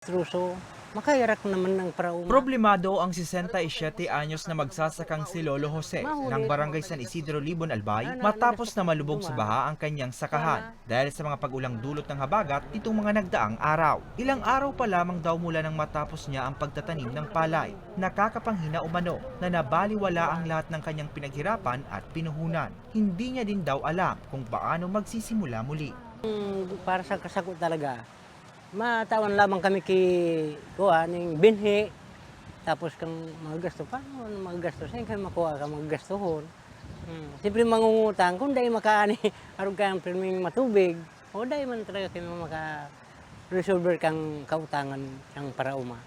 Truso, makayarak naman ng parauma. Problemado ang 67 anyos na magsasakang si Lolo Jose ng barangay San Isidro Libon Albay matapos na malubog sa baha ang kanyang sakahan dahil sa mga pag-ulang dulot ng habagat nitong mga nagdaang araw. Ilang araw pa lamang daw mula nang matapos niya ang pagtatanim ng palay. Nakakapanghina umano na nabaliwala ang lahat ng kanyang pinaghirapan at pinuhunan. Hindi niya din daw alam kung paano magsisimula muli. Mm, para sa kasagot talaga, matawan lamang kami kay kuha ng binhi. Tapos kang magasto, paano magasto? Saan kayo makuha ka magastohon? Hmm. Siyempre mangungutang, kung dahil makaani, harog kang pirming matubig, o dahil man talaga kayo maka-resolver kang kautangan ng parauma.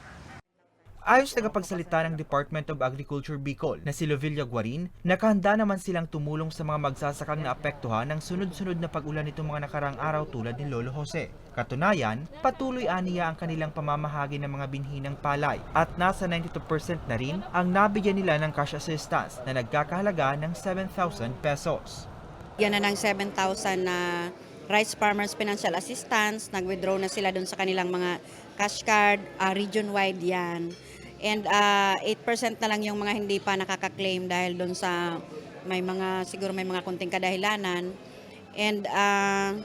Ayon sa tagapagsalita ng Department of Agriculture Bicol na si Lovilla Guarin, nakahanda naman silang tumulong sa mga magsasakang naapektuhan ng sunod-sunod na pag-ulan nitong mga nakarang araw tulad ni Lolo Jose. Katunayan, patuloy aniya ang kanilang pamamahagi ng mga binhi ng palay at nasa 92% na rin ang nabigyan nila ng cash assistance na nagkakahalaga ng 7,000 pesos. Yan na ng 7,000 na Rice Farmers Financial Assistance. Nag-withdraw na sila doon sa kanilang mga cash card, ah, region-wide yan. And ah, 8% na lang yung mga hindi pa nakaka-claim dahil doon sa may mga, siguro may mga kunting kadahilanan. And ah,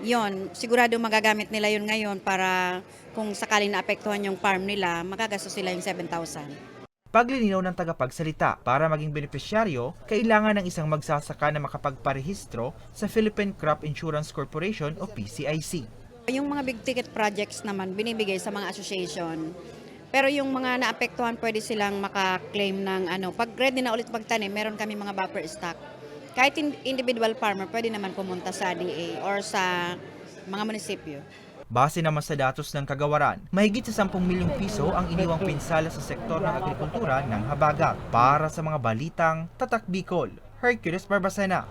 yon sigurado magagamit nila yun ngayon para kung sakaling naapektuhan yung farm nila, makagasto sila yung 7,000. Paglilinaw ng tagapagsalita para maging benepisyaryo, kailangan ng isang magsasaka na makapagparehistro sa Philippine Crop Insurance Corporation o PCIC. Yung mga big ticket projects naman binibigay sa mga association. Pero yung mga naapektuhan pwede silang maka-claim ng ano, pag ready na ulit magtanim, meron kami mga buffer stock. Kahit in- individual farmer, pwede naman pumunta sa DA or sa mga munisipyo. Base naman sa datos ng kagawaran, mahigit sa 10 milyong piso ang iniwang pinsala sa sektor ng agrikultura ng Habagat. Para sa mga balitang Tatak Bicol, Hercules Barbacena.